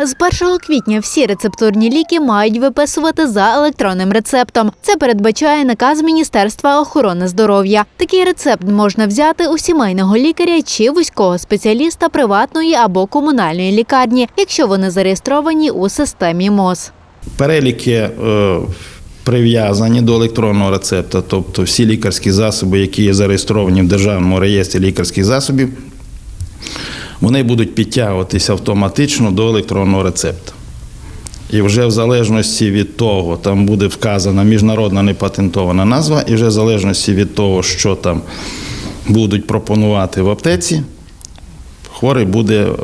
З 1 квітня всі рецептурні ліки мають виписувати за електронним рецептом. Це передбачає наказ Міністерства охорони здоров'я. Такий рецепт можна взяти у сімейного лікаря чи вузького спеціаліста приватної або комунальної лікарні, якщо вони зареєстровані у системі МОЗ. Переліки е, прив'язані до електронного рецепта, тобто всі лікарські засоби, які є зареєстровані в Державному реєстрі лікарських засобів, вони будуть підтягуватися автоматично до електронного рецепта. І вже в залежності від того, там буде вказана міжнародна непатентована назва, і вже в залежності від того, що там будуть пропонувати в аптеці, хворий буде е,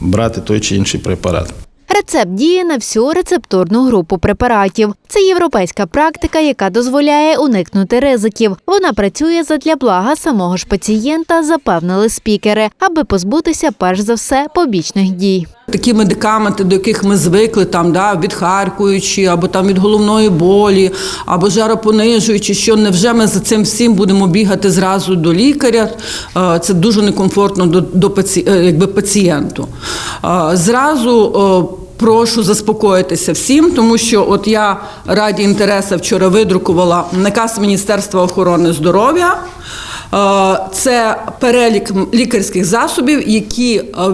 брати той чи інший препарат. Рецепт діє на всю рецептурну групу препаратів. Це європейська практика, яка дозволяє уникнути ризиків. Вона працює задля блага самого ж пацієнта, запевнили спікери, аби позбутися перш за все побічних дій. Такі медикаменти, до яких ми звикли, там да відхаркуючі, або там від головної болі, або жаропонижуючі, що невже ми за цим всім будемо бігати зразу до лікаря? Е, Це дуже некомфортно до, до е, якби пацієнту. Е, Зразу Прошу заспокоїтися всім, тому що от я раді інтереса вчора видрукувала наказ Міністерства охорони здоров'я. Е, Це перелік лікарських засобів, які е, е,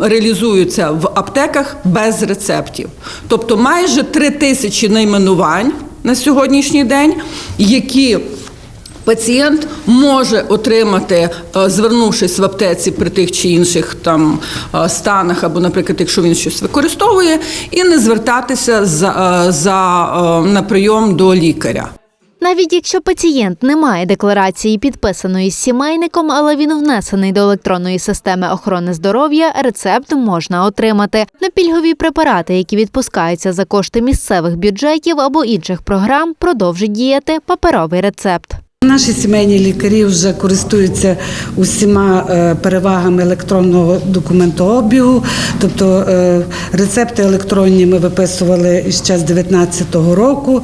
реалізуються в аптеках без рецептів. Тобто майже три тисячі найменувань на сьогоднішній день, які Пацієнт може отримати, е, звернувшись в аптеці при тих чи інших там е, станах, або, наприклад, якщо він щось використовує, і не звертатися за, е, за, на прийом до лікаря. Навіть якщо пацієнт не має декларації, підписаної з сімейником, але він внесений до електронної системи охорони здоров'я, рецепт можна отримати. На пільгові препарати, які відпускаються за кошти місцевих бюджетів або інших програм, продовжить діяти паперовий рецепт. Наші сімейні лікарі вже користуються усіма е, перевагами електронного документообігу, тобто е, рецепти електронні ми виписували ще з 2019 року.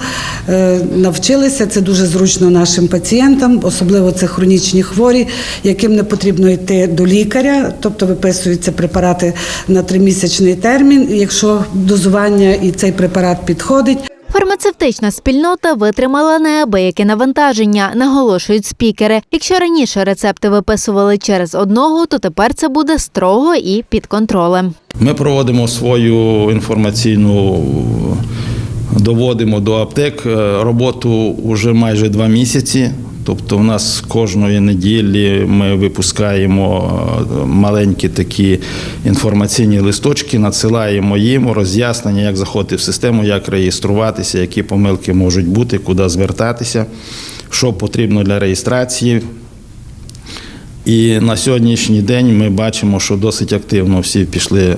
Е, Навчилися це дуже зручно нашим пацієнтам, особливо це хронічні хворі, яким не потрібно йти до лікаря, тобто виписуються препарати на тримісячний термін. Якщо дозування і цей препарат підходить. Фармацевтична спільнота витримала неабияке навантаження, наголошують спікери. Якщо раніше рецепти виписували через одного, то тепер це буде строго і під контролем. Ми проводимо свою інформаційну, доводимо до аптек е, роботу вже майже два місяці. Тобто, в нас кожної неділі ми випускаємо е, маленькі такі інформаційні листочки, надсилаємо їм роз'яснення, як заходити в систему, як реєструватися, які помилки можуть бути, куди звертатися, що потрібно для реєстрації. І на сьогоднішній день ми бачимо, що досить активно всі пішли е,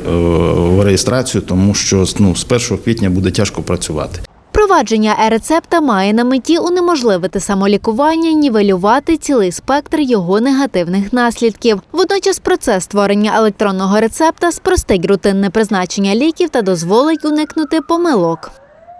в реєстрацію, тому що ну, з 1 квітня буде тяжко працювати. Впровадження е-рецепта має на меті унеможливити самолікування, нівелювати цілий спектр його негативних наслідків. Водночас процес створення електронного рецепта спростить рутинне призначення ліків та дозволить уникнути помилок.